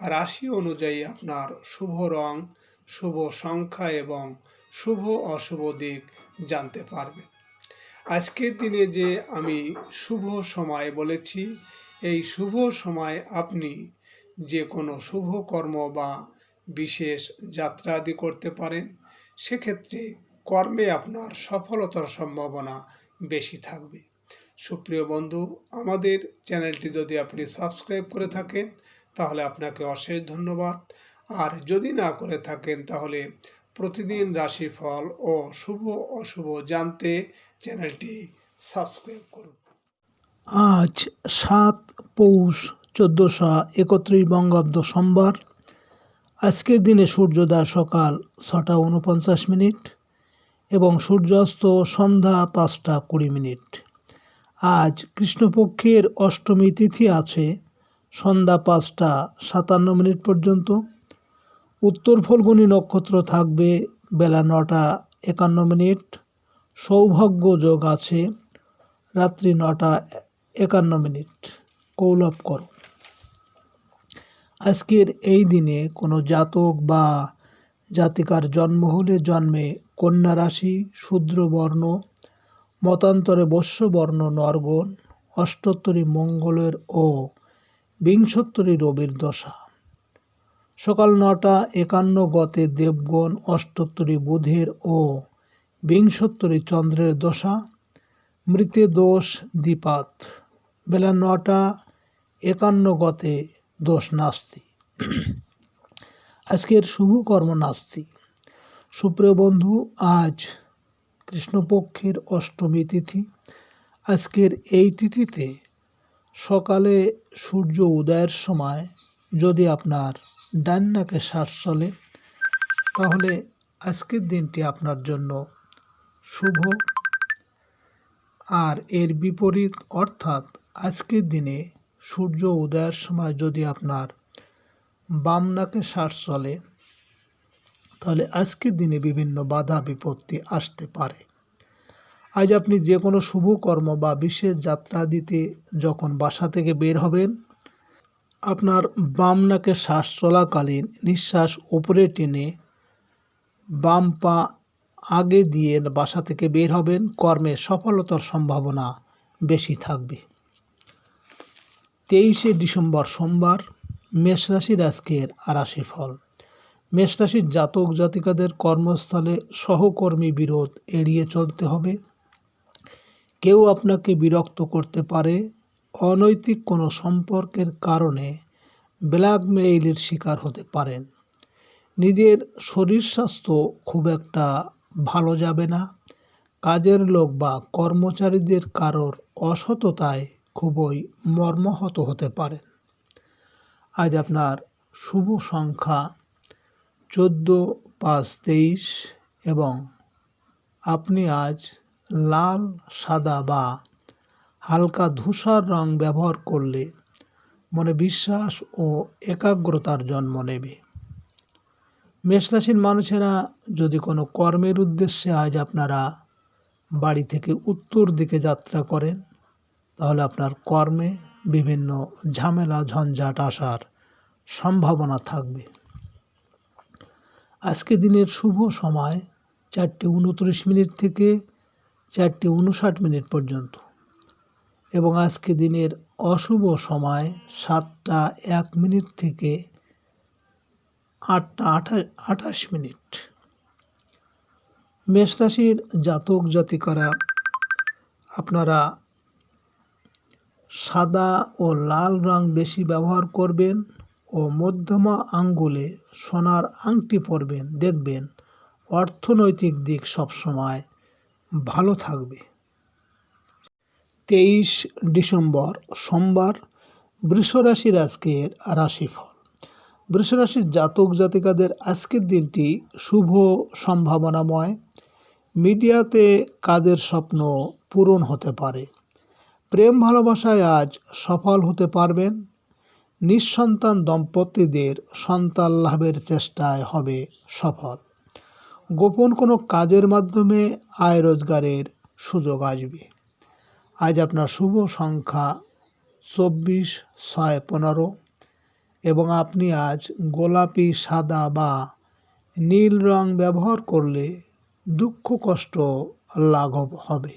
রাশি অনুযায়ী আপনার শুভ রং, শুভ সংখ্যা এবং শুভ অশুভ দিক জানতে পারবেন। আজকের দিনে যে আমি শুভ সময় বলেছি, এই শুভ সময় আপনি যে কোনো শুভ কর্ম বা বিশেষ যাত্রা আদি করতে পারেন, সেক্ষেত্রে কর্মে আপনার সফলতার সম্ভাবনা বেশি থাকবে। সুপ্রিয় বন্ধু, আমাদের চ্যানেলটি যদি আপনি সাবস্ক্রাইব করে থাকেন তাহলে আপনাকে অশেষ ধন্যবাদ। আর যদি না করে থাকেন তাহলে প্রতিদিন রাশিফল ও শুভ অশুভ জানতে চ্যানেলটি সাবস্ক্রাইব করুন। আজ সাত পৌষ চোদ্দোশো একত্রিশ বঙ্গাব্দ সোমবার। আজকের দিনে সূর্যোদয় সকাল ছটা উনপঞ্চাশ মিনিট এবং সূর্যাস্ত সন্ধ্যা পাঁচটা কুড়ি মিনিট। আজ কৃষ্ণপক্ষের অষ্টমী তিথি আছে। সন্ধ্যা পাঁচটা সাতান্ন মিনিট পর্যন্ত। উত্তর ফল্গুনী নক্ষত্র থাকবে বেলা নটা একান্ন মিনিট। সৌভাগ্য যোগ আছে রাত্রি নটা একান্ন মিনিট। কৌলভ কর। আজকের এই দিনে কোনো জাতক বা জাতিকার জন্ম হলে জন্মে কন্যা রাশি, শূদ্র বর্ণ, মতান্তরে বর্ণ, নরগণ, অষ্টোত্তরী মঙ্গলের ও বিংশোত্তরী রবির দশা। সকাল নটা একান্ন গতে দেবগণ অষ্টোত্তরী বুধের ও বিংশোত্তরী চন্দ্রের দশা, মৃতে দোষ দ্বিপাত। বেলা নটা একান্ন গতে দোষ নাস্তি। আজকের শুভ কর্ম নাস্তি। সুপ্রিয় বন্ধু, আজ কৃষ্ণপক্ষের অষ্টমী তিথি। আজকের এই তিথিতে সকালে সূর্য উদয়ের সময় যদি আপনার ডান নাকে শ্বাস চলে, তাহলে আজকের দিনটি আপনার জন্য শুভ। আর এর বিপরীত অর্থাৎ আজকের দিনে সূর্য উদয়ের সময় যদি আপনার বাম নাকে শ্বাস চলে, তাহলে আজকের দিনে বিভিন্ন বাধা বিপত্তি আসতে পারে। আজ আপনি যে কোনো শুভ কর্ম বা বিশেষ যাত্রা দিতে যখন বাসা থেকে বের হবেন, আপনার বাম নাকে শ্বাস চলাকালীন নিঃশ্বাস উপরে টেনে বাম পা আগে দিয়ে বাসা থেকে বের হবেন, কর্মে সফলতার সম্ভাবনা বেশি থাকবে। তেইশে ডিসেম্বর সোমবার মেষরাশির আজকের আরাশি ফল। মেষ রাশির জাতক জাতিকাদের কর্মস্থলে সহকর্মী বিরোধ এড়িয়ে চলতে হবে। কেউ আপনাকে বিরক্ত করতে পারে, অনৈতিক কোনো সম্পর্কের কারণে ব্ল্যাকমেইলের শিকার হতে পারেন। নিজের শরীর স্বাস্থ্য খুব একটা ভালো যাবে না। কাজের লোক বা কর্মচারীদের কারোর অসততায় খুবই মর্মাহত হতে পারেন। আজ আপনার শুভ সংখ্যা চোদ্দ, পাঁচ, তেইশ এবং আপনি আজ লাল, সাদা বা হালকা ধূসর রং ব্যবহার করলে মনে বিশ্বাস ও একাগ্রতার জন্ম নেবে। মেষরাশির মানুষেরা যদি কোনো কর্মের উদ্দেশ্যে আজ আপনারা বাড়ি থেকে উত্তর দিকে যাত্রা করেন, তাহলে আপনার কর্মে বিভিন্ন ঝামেলা, ঝঞ্ঝাট আসার সম্ভাবনা থাকবে। আজকে দিনের শুভ সময়, চারটে উনত্রিশ মিনিট থেকে চারটে উনষাট মিনিট পর্যন্ত। এবং আজকে দিনের অশুভ সময় সাতটা এক মিনিট থেকে আটটা আঠাশ আঠাশ মিনিট। মেষ রাশির জাতক জাতিকারা, আপনারা সাদা ও লাল রং বেশি ব্যবহার করবেন ও মধ্যমা আঙ্গুলে সোনার আংটি পরবেন, দেখবেন অর্থনৈতিক দিক সবসময় ভালো থাকবে। তেইশ ডিসেম্বর সোমবার বৃষরাশির আজকের রাশিফল। বৃষরাশির জাতক জাতিকাদের আজকের দিনটি শুভ, সম্ভাবনাময়। মিডিয়াতে কাজের স্বপ্ন পূরণ হতে পারে? প্রেম ভালোবাসায় আজ সফল হতে পারবেন। নিঃসন্তান দম্পতিদের সন্তান লাভের চেষ্টায় হবে সফল। গোপন কোনো কাজের মাধ্যমে আয় রোজগারের সুযোগ আসবে। আজ আপনার শুভ সংখ্যা চব্বিশ, ছয়, পনেরো এবং আপনি আজ গোলাপি, সাদা বা নীল রং ব্যবহার করলে দুঃখ, কষ্ট লাঘব হবে।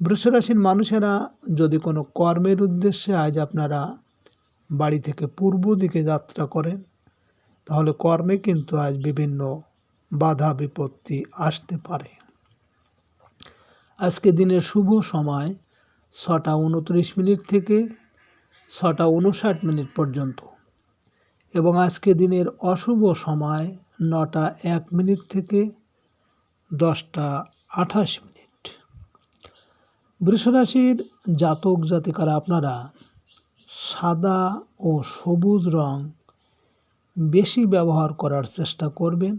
বৃষরাশির মানুষেরা যদি কোনো কর্মের উদ্দেশ্যে আজ আপনারা বাড়ি থেকে পূর্ব দিকে যাত্রা করেন, তাহলে কর্মে কিন্তু আজ বিভিন্ন বাধা বিপত্তি আসতে পারে। আজকে দিনের শুভ সময় ছটা উনত্রিশ মিনিট থেকে ছটা উনষাট মিনিট পর্যন্ত এবং আজকে দিনের অশুভ সময় নটা এক মিনিট থেকে দশটা আঠাশ মিনিট। বৃষরাশির জাতক জাতিকারা আপনারা সাদা ও সবুজ রং বেশি ব্যবহার করার চেষ্টা করবেন।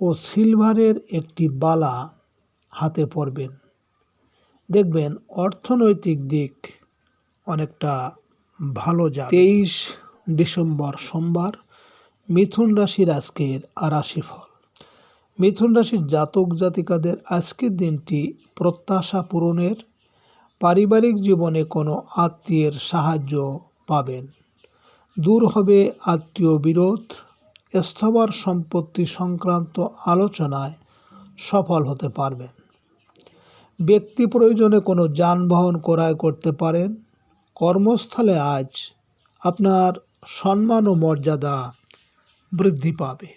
ও সিলভারের একটি বালা হাতে পরবেন। দেখবেন অর্থনৈতিক দিক অনেকটা ভালো যাবে। তেইশ ডিসেম্বর সোমবার, মিথুন রাশির আজকের রাশি ফল মিথুন রাশির জাতক জাতিকাদের আজকের দিনটি প্রত্যাশা পূরণের, পারিবারিক জীবনে কোনো আত্মীয়ের সাহায্য পাবেন। দূর হবে আত্মীয় বিরোধ স্থবার সম্পত্তি সংক্রান্ত আলোচনায় সফল হতে পারবেন। ব্যক্তি প্রয়োজনে কোনো যানবাহন ক্রয় করতে পারেন। কর্মস্থলে আজ আপনার সম্মান ও মর্যাদা বৃদ্ধি পাবে।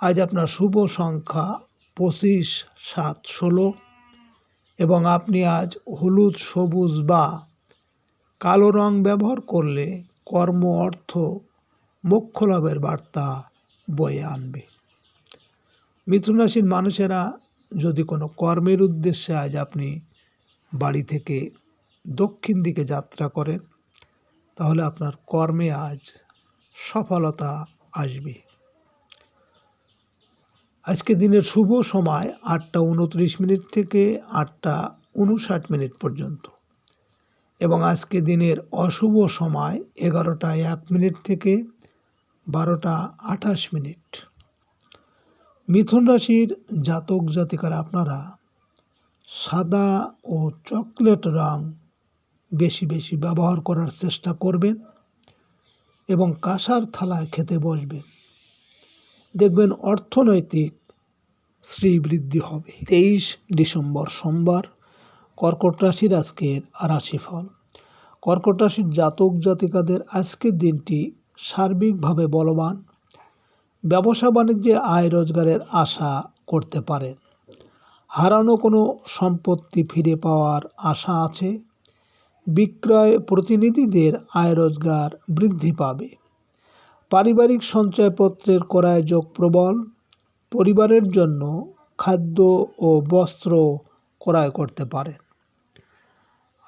আজ আপনার শুভ সংখ্যা পঁচিশ, সাত, ষোলো এবং আপনি আজ হলুদ, সবুজ বা কালো রং ব্যবহার করলে কর্ম, অর্থ মোক্ষ লাভের বার্তা বয়ে আনবে। মিথুন রাশির মানুষেরা যদি কোনো কর্মের উদ্দেশ্যে আজ আপনি বাড়ি থেকে দক্ষিণ দিকে যাত্রা করেন, তাহলে আপনার কর্মে আজ সফলতা আসবে। আজকে দিনের শুভ সময় আটটা উনত্রিশ মিনিট থেকে আটটা উনষাট মিনিট পর্যন্ত। এবং আজকে দিনের অশুভ সময় এগারোটা এক মিনিট থেকে বারোটা আঠাশ মিনিট। মিথুন রাশির জাতক জাতিকারা আপনারা সাদা ও চকলেট রং বেশি বেশি ব্যবহার করার চেষ্টা করবেন এবং কাঁসার থালায় খেতে বসবেন। দেখবেন অর্থনৈতিক শ্রীবৃদ্ধি হবে। তেইশ ডিসেম্বর সোমবার, কর্কট রাশির আজকের রাশিফল। কর্কট রাশির জাতক জাতিকাদের আজকের দিনটি সার্বিকভাবে বলবান, ব্যবসা বাণিজ্যে আয় রোজগারের আশা করতে পারেন। হারানো কোনো সম্পত্তি ফিরে পাওয়ার আশা আছে। বিক্রয় প্রতিনিধিদের আয় রোজগার বৃদ্ধি পাবে। পারিবারিক সঞ্চয়পত্রের ক্রয় যোগ প্রবল। পরিবারের জন্য খাদ্য ও বস্ত্র ক্রয় করতে পারেন।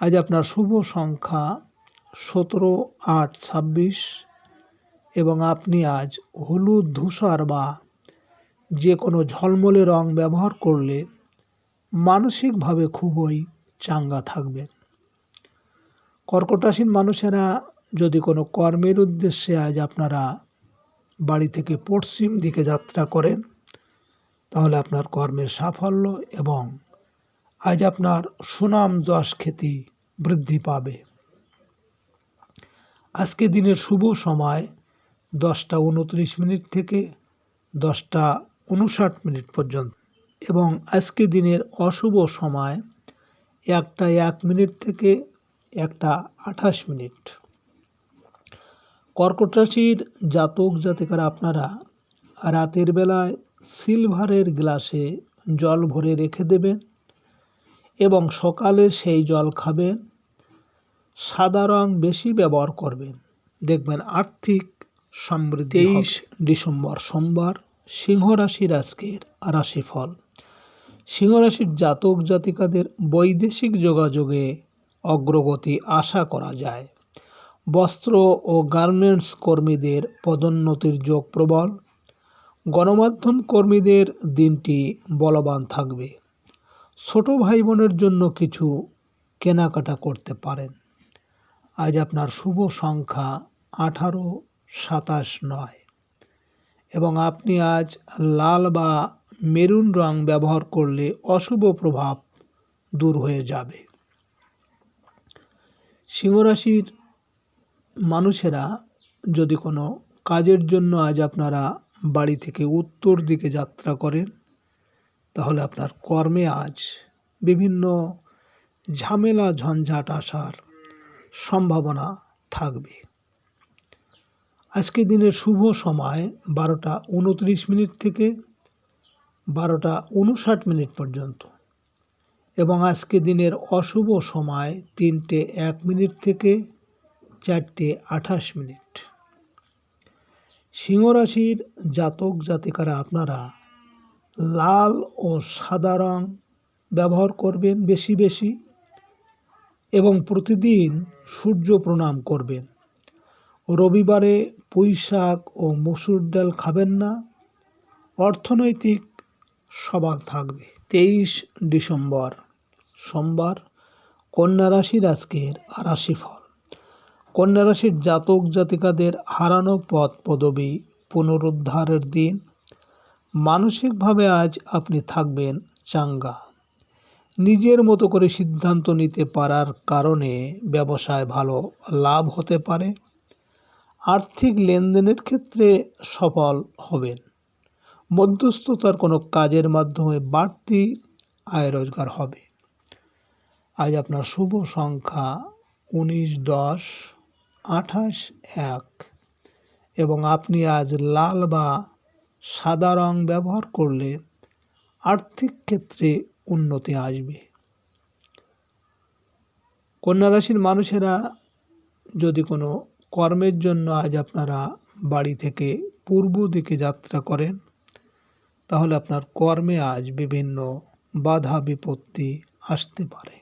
আজ আপনার শুভ সংখ্যা সতেরো আট ছাব্বিশ। এবং আপনি আজ হলুদ ধূসর বা যে কোনো ঝলমলে রং ব্যবহার করলে মানসিকভাবে খুবই চাঙ্গা থাকবেন। কর্কটাসীন মানুষেরা যদি কোনো কর্মের উদ্দেশ্যে আজ আপনারা বাড়ি থেকে পশ্চিম দিকে যাত্রা করেন, তাহলে আপনার কর্মের সাফল্য এবং আজ আপনার সুনাম যশ খ্যাতি বৃদ্ধি পাবে। আজকে দিনের শুভ সময় দশটা উনত্রিশ মিনিট থেকে দশটা উনষাট মিনিট পর্যন্ত। এবং আজকে দিনের অশুভ সময় একটা এক মিনিট থেকে একটা আঠাশ মিনিট। কর্কট রাশির জাতক জাতিকারা আপনারা রাতের বেলায় সিলভারের গ্লাসে জল ভরে রেখে দেবেন এবং সকালে সেই জল খাবেন। সাদা রং বেশি ব্যবহার করবেন। দেখবেন আর্থিক সমৃদ্ধি তেইশ ডিসেম্বর সোমবার সিংহ রাশির আজকের রাশিফল। সিংহ রাশির জাতক জাতিকাদের বৈদেশিক যোগাযোগে অগ্রগতি আশা করা যায়। বস্ত্র ও গার্মেন্টস কর্মীদের পদোন্নতির যোগ প্রবল। গণমাধ্যম কর্মীদের দিনটি বলবান থাকবে। ছোট ভাই বোনের জন্য কিছু কেনাকাটা করতে পারেন। আজ আপনার শুভ সংখ্যা আঠারো সাতাশ নয়। এবং আপনি আজ লাল বা মেরুন রং ব্যবহার করলে অশুভ প্রভাব দূর হয়ে যাবে। সিংহরাশির মানুষেরা যদি কোনো কাজের জন্য আজ আপনারা বাড়ি থেকে উত্তর দিকে যাত্রা করেন, তাহলে আপনার কর্মে আজ বিভিন্ন ঝামেলা, ঝঞ্ঝাট আসার সম্ভাবনা থাকবে। আজকে দিনের শুভ সময় বারোটা উনত্রিশ মিনিট থেকে বারোটা উনষাট মিনিট পর্যন্ত। এবং আজকে দিনের অশুভ সময় তিনটে এক মিনিট থেকে চারটে আঠাশ মিনিট। সিংহরাশির জাতক জাতিকারা আপনারা লাল ও সাদা রং ব্যবহার করবেন বেশি বেশি এবং প্রতিদিন সূর্য প্রণাম করবেন। রবিবারে পুঁই শাক ও মসুর ডাল খাবেন না। অর্থনৈতিক সবাল থাকবে। তেইশ ডিসেম্বর, সোমবার, কন্যা রাশির আজকের রাশিফল। কন্যা রাশির জাতক জাতিকাদের হারানো পথ পদবী পুনরুদ্ধারের দিন। মানসিকভাবে আজ আপনি থাকবেন চাঙ্গা। নিজের মতো করে সিদ্ধান্ত নিতে পারার কারণে ব্যবসায় ভালো লাভ হতে পারে। আর্থিক লেনদেনের ক্ষেত্রে সফল হবেন। মধ্যস্থতার কোনো কাজের মাধ্যমে বাড়তি আয় রোজগার হবে। আজ আপনার শুভ সংখ্যা উনিশ, দশ, আঠাশ, এক এবং আপনি আজ লাল বা সাদা রং ব্যবহার করলে আর্থিক ক্ষেত্রে উন্নতি আসবে। কন্যা রাশির মানুষেরা যদি কোনো কর্মের জন্য আজ আপনারা বাড়ি থেকে পূর্ব দিকে যাত্রা করেন। তাহলে আপনার কর্মে আজ বিভিন্ন বাধা বিপত্তি আসতে পারে।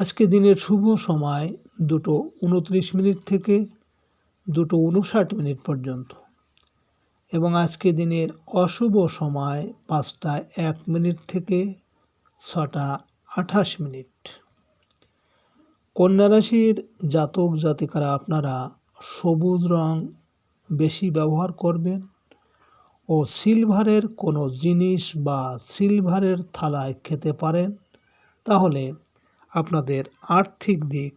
আজকে দিনের শুভ সময় দুটো উনত্রিশ মিনিট থেকে দুটো উনষাট মিনিট পর্যন্ত। এবং আজকে দিনের অশুভ সময় পাঁচটা এক মিনিট থেকে ছটা আঠাশ মিনিট। কন্যা রাশির জাতক জাতিকারা, আপনারা সবুজ রং বেশি ব্যবহার করবেন ও সিলভারের কোনো জিনিস বা সিলভারের থালায় খেতে পারেন। তাহলে আপনাদের আর্থিক দিক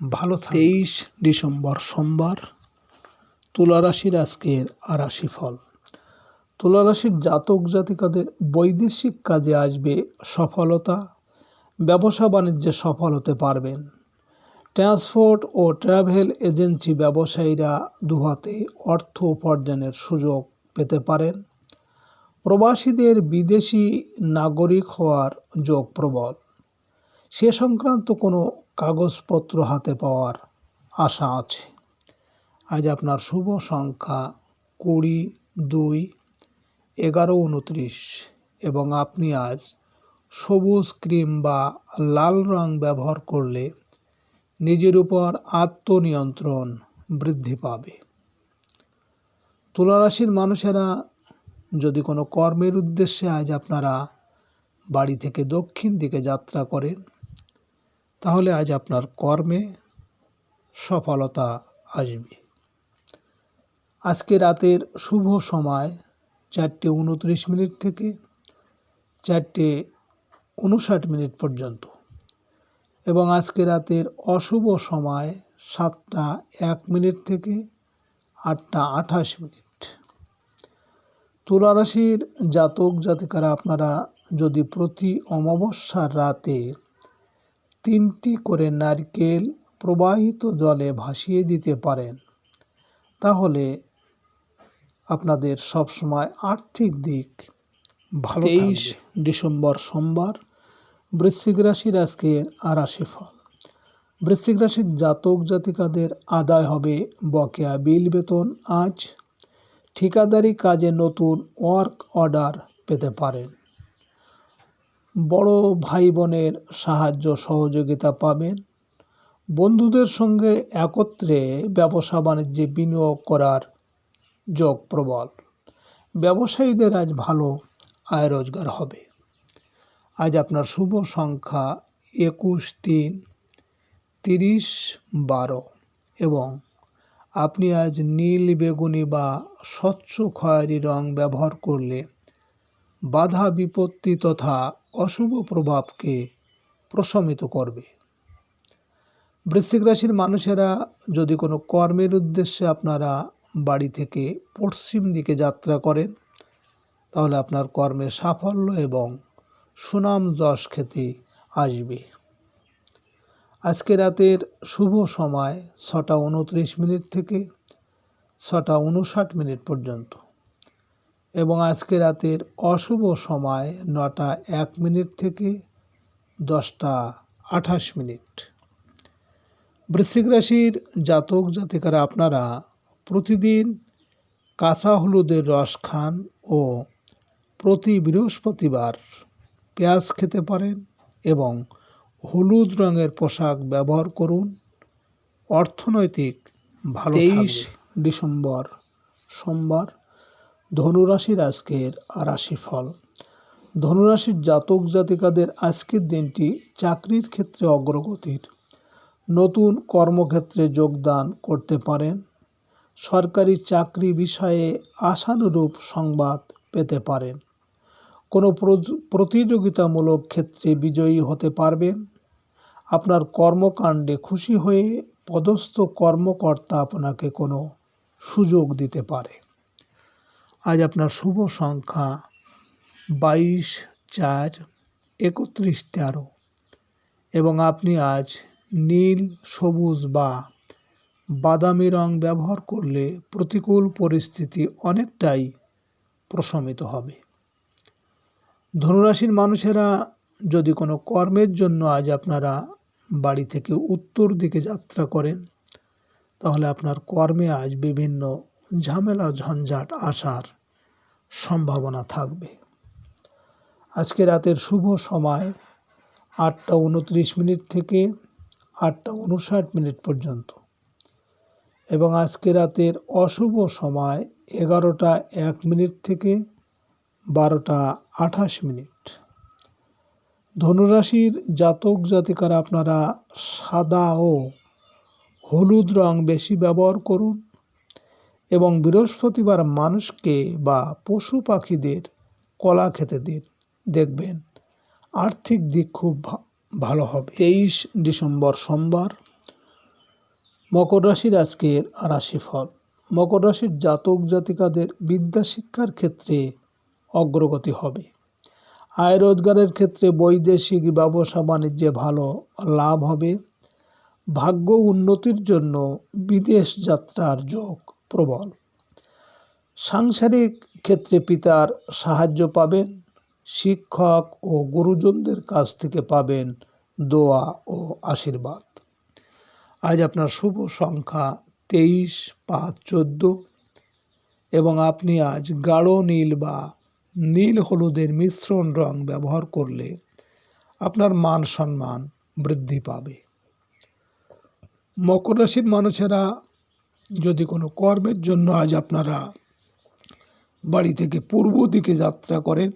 ভালো তেইশ ডিসেম্বর সোমবার, তুলা রাশির আজকের রাশি ফল তুলা রাশির জাতক জাতিকাদের বৈদেশিক কাজে আসবে সফলতা ব্যবসা বাণিজ্যে সফল হতে পারবেন। ট্রান্সপোর্ট ও ট্রাভেল এজেন্সি ব্যবসায়ীরা দুহাতে অর্থ উপার্জনের সুযোগ পেতে পারেন। প্রবাসীদের বিদেশি নাগরিক হওয়ার যোগ প্রবল। সে সংক্রান্ত কোনো কাগজপত্র হাতে পাওয়ার আশা আছে। আজ আপনার শুভ সংখ্যা কুড়ি, দুই, এগারো, উনত্রিশ এবং আপনি আজ সবুজ ক্রিম বা লাল রং ব্যবহার করলে নিজের উপর আত্মনিয়ন্ত্রণ বৃদ্ধি পাবে। তুলারাশির মানুষেরা যদি কোনো কর্মের উদ্দেশ্যে আজ আপনারা বাড়ি থেকে দক্ষিণ দিকে যাত্রা করেন, তাহলে আজ আপনার কর্মে সফলতা আসবে। আজকে রাতের শুভ সময় চারটে উনত্রিশ মিনিট থেকে চারটে উনষাট মিনিট পর্যন্ত। এবং আজকে রাতের অশুভ সময় সাতটা এক মিনিট থেকে আটটা আঠাশ মিনিট। তুলা রাশির জাতক জাতিকারা আপনারা যদি প্রতি অমাবস্যার রাতে তিনটি করে নারকেল প্রবাহিত জলে ভাসিয়ে দিতে পারেন তাহলে আপনাদের সবসময় আর্থিক দিক ভালো তেইশ ডিসেম্বর সোমবার বৃশ্চিক রাশির আজকে রাশি ফল। বৃশ্চিক রাশির জাতক জাতিকাদের আদায় হবে বকেয়া বিল বেতন। আজ ঠিকাদারি কাজে নতুন ওয়ার্ক অর্ডার পেতে পারেন। বড় ভাই বোনের সাহায্য সহযোগিতা পাবেন। বন্ধুদের সঙ্গে একত্রে ব্যবসা বাণিজ্যে বিনিয়োগ করার যোগ প্রবল। ব্যবসায়ীদের আজ ভালো আয় রোজগার হবে। আজ আপনার শুভ সংখ্যা একুশ, তিন, তিরিশ, বারো এবং আপনি আজ নীল বেগুনি বা স্বচ্ছ খয়েরি রং ব্যবহার করলে বাধা বিপত্তি তথা অশুভ প্রভাবকে প্রশমিত করবে। বৃশ্চিক রাশির মানুষেরা যদি কোনো কর্মের উদ্দেশ্যে আপনারা বাড়ি থেকে পশ্চিম দিকে যাত্রা করেন, তাহলে আপনার কর্মে সাফল্য এবং সুনাম যশ খেতে আসবে। আজকে রাতের শুভ সময় ছটা উনত্রিশ মিনিট থেকে ছটা উনষাট মিনিট পর্যন্ত। এবং আজকে রাতের অশুভ সময় নটা এক মিনিট থেকে দশটা আঠাশ মিনিট। বৃশ্চিক রাশির জাতক জাতিকারা আপনারা প্রতিদিন কাঁচা হলুদের রস খান ও প্রতি বৃহস্পতিবার পেঁয়াজ খেতে পারেন এবং হলুদ রঙের পোশাক ব্যবহার করুন। অর্থনৈতিক ভালো তেইশ ডিসেম্বর সোমবার, ধনুরাশির আজকের রাশিফল। ধনুরাশির জাতক জাতিকাদের আজকের দিনটি চাকরির ক্ষেত্রে অগ্রগতির। নতুন কর্মক্ষেত্রে যোগদান করতে পারেন। সরকারি চাকরি বিষয়ে আশানুরূপ সংবাদ পেতে পারেন। কোনো প্রতিযোগিতামূলক ক্ষেত্রে বিজয়ী হতে পারবেন আপনার কর্মকাণ্ডে খুশি হয়ে পদস্থ কর্মকর্তা আপনাকে কোনো সুযোগ দিতে পারে। আজ আপনার শুভ সংখ্যা বাইশ, চার, একত্রিশ, তেরো এবং আপনি আজ নীল, সবুজ বা বাদামি রং ব্যবহার করলে প্রতিকূল পরিস্থিতি অনেকটাই প্রশমিত হবে। ধনুরাশির মানুষেরা যদি কোনো কর্মের জন্য আজ আপনারা বাড়ি থেকে উত্তর দিকে যাত্রা করেন, তাহলে আপনার কর্মে আজ বিভিন্ন ঝামেলা, ঝঞ্ঝাট আসার সম্ভাবনা থাকবে। আজকে রাতের শুভ সময় আটটা উনত্রিশ মিনিট থেকে আটটা উনষাট মিনিট পর্যন্ত। এবং আজকে রাতের অশুভ সময় এগারোটা এক মিনিট থেকে বারোটা আঠাশ মিনিট। ধনুরাশির জাতক জাতিকারা আপনারা সাদা ও হলুদ রং বেশি ব্যবহার করুন এবং বৃহস্পতিবার মানুষকে বা পশু পাখিদের কলা খেতে দিন। দেখবেন আর্থিক দিক খুব ভালো হবে। তেইশ ডিসেম্বর সোমবার মকর রাশির আজকের রাশিফল। মকর রাশির জাতক জাতিকাদের বিদ্যা শিক্ষার ক্ষেত্রে অগ্রগতি হবে। আয় রোজগারের ক্ষেত্রে বৈদেশিক ব্যবসা বাণিজ্যে ভালো লাভ হবে। ভাগ্য উন্নতির জন্য বিদেশ যাত্রার যোগ প্রবল। সাংসারিক ক্ষেত্রে পিতার সাহায্য পাবেন, শিক্ষক ও গুরুজনদের কাছ থেকে পাবেন দোয়া ও আশীর্বাদ। আজ আপনার শুভ সংখ্যা তেইশ পাঁচ চোদ্দ এবং আপনি আজ গাঢ় নীল বা নীল হলুদের মিশ্রণ রং ব্যবহার করলে আপনার মান সম্মান বৃদ্ধি পাবে। মকর রাশির মানুষেরা যদি কোনো কর্মের জন্য আজ আপনারা বাড়ি থেকে পূর্ব দিকে যাত্রা করেন,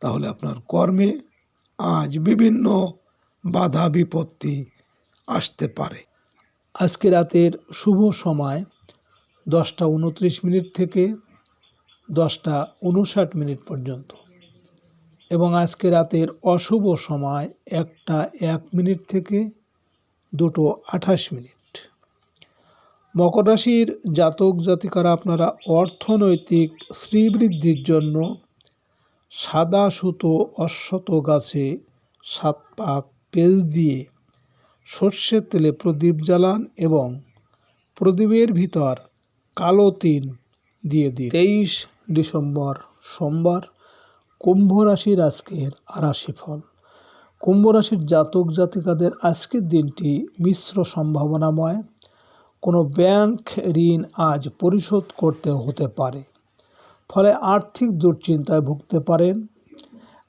তাহলে আপনার কর্মে আজ বিভিন্ন বাধা বিপত্তি আসতে পারে। আজকে রাতের শুভ সময় দশটা উনত্রিশ মিনিট থেকে দশটা উনষাট মিনিট পর্যন্ত। এবং আজকে রাতের অশুভ সময় একটা এক মিনিট থেকে দুটো আঠাশ মিনিট। মকর রাশির জাতক জাতিকারা আপনারা অর্থনৈতিক শ্রীবৃদ্ধির জন্য সাদা সুতো, অশ্বত গাছে সাত পাক পেজ দিয়ে সর্ষের তেলে প্রদীপ জ্বালান এবং প্রদীপের ভিতর কালো তিন দিয়ে দিন। তেইশ ডিসেম্বর সোমবার কুম্ভ রাশির আজকের রাশিফল। কুম্ভ রাশির জাতক জাতিকাদের আজকের দিনটি মিশ্র সম্ভাবনাময়। কোনো ব্যাংক ঋণ আজ পরিশোধ করতে হতে পারে। ফলে আর্থিক দুশ্চিন্তায় ভুগতে পারেন।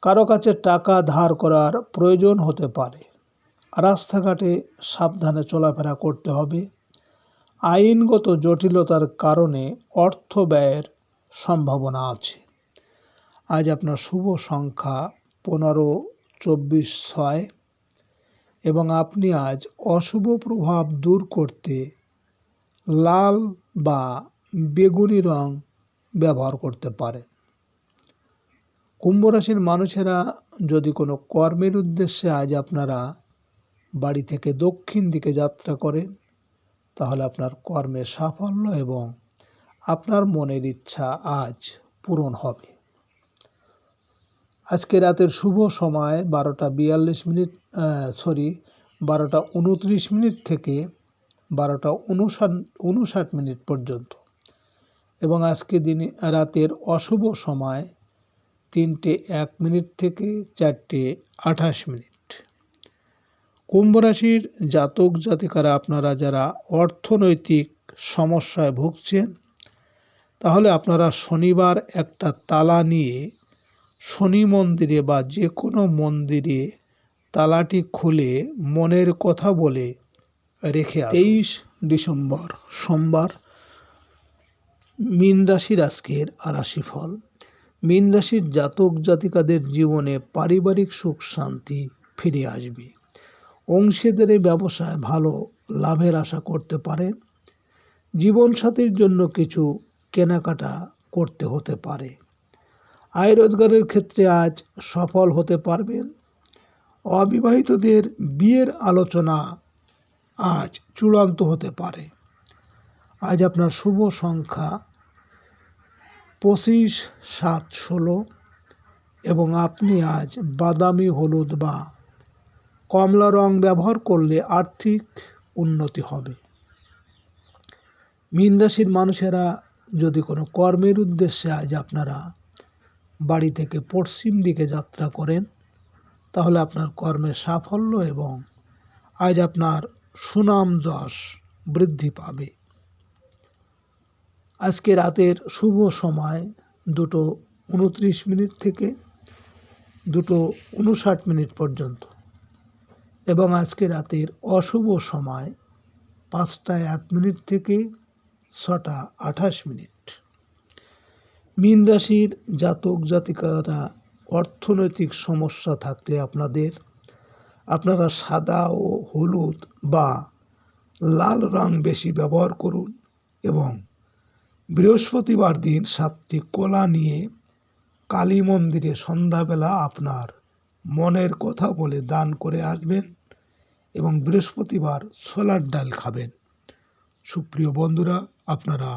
কারও কাছে টাকা ধার করার প্রয়োজন হতে পারে। রাস্তাঘাটে সাবধানে চলাফেরা করতে হবে। আইনগত জটিলতার কারণে অর্থ ব্যয়ের সম্ভাবনা আছে। আজ আপনার শুভ সংখ্যা পনেরো, চব্বিশ, ছয় এবং আপনি আজ অশুভ প্রভাব দূর করতে লাল বা বেগুনি রং ব্যবহার করতে পারেন। কুম্ভ রাশির মানুষেরা যদি কোনো কর্মের উদ্দেশ্যে আজ আপনারা বাড়ি থেকে দক্ষিণ দিকে যাত্রা করেন, তাহলে আপনার কর্মে সাফল্য এবং আপনার মনের ইচ্ছা আজ পূরণ হবে। আজকে রাতের শুভ সময় বারোটা বিয়াল্লিশ মিনিট সরি বারোটা উনত্রিশ মিনিট থেকে বারোটা উনষাট উনষাট মিনিট পর্যন্ত। এবং আজকে দিনে, রাতের অশুভ সময় তিনটে এক মিনিট থেকে চারটে আঠাশ মিনিট। কুম্ভ রাশির জাতক জাতিকারা, আপনারা যারা অর্থনৈতিক সমস্যায় ভুগছেন তাহলে আপনারা শনিবার একটা তালা নিয়ে শনি মন্দিরে বা যে কোনো মন্দিরে তালাটি খুলে মনের কথা বলে রেখে তেইশ ডিসেম্বর সোমবার মীন রাশির আজকের রাশি ফল মীন রাশির জাতক জাতিকাদের জীবনে পারিবারিক সুখ, শান্তি ফিরে আসবে। অংশীদারি ব্যবসায় ভালো লাভের আশা করতে পারেন। জীবনসাথীর জন্য কিছু কেনাকাটা করতে হতে পারে। আয় রোজগারের ক্ষেত্রে আজ সফল হতে পারবেন। অবিবাহিতদের বিয়ের আলোচনা আজ চূড়ান্ত হতে পারে। আজ আপনার শুভ সংখ্যা পঁচিশ, সাত, ষোলো এবং আপনি আজ বাদামি, হলুদ বা কমলা রং ব্যবহার করলে আর্থিক উন্নতি হবে। মীন রাশির মানুষেরা যদি কোনো কর্মের উদ্দেশ্যে আজ আপনারা বাড়ি থেকে পশ্চিম দিকে যাত্রা করেন, তাহলে আপনার কর্মের সাফল্য এবং আজ আপনার সুনাম যশ বৃদ্ধি পাবে। আজকে রাতের শুভ সময় দুটো উনত্রিশ মিনিট থেকে দুটো উনষাট মিনিট পর্যন্ত এবং আজকে রাতের অশুভ সময় পাঁচটা এক মিনিট থেকে ছটা আঠাশ মিনিট। মীন রাশির জাতক জাতিকারা অর্থনৈতিক সমস্যা থাকলে আপনাদের, আপনারা সাদা ও হলুদ বা লাল রং বেশি ব্যবহার করুন এবং বৃহস্পতিবার দিন সাতটি কলা নিয়ে কালী মন্দিরে সন্ধ্যাবেলা আপনার মনের কথা বলে দান করে আসবেন এবং বৃহস্পতিবার ছোলার ডাল খাবেন। সুপ্রিয় বন্ধুরা আপনারা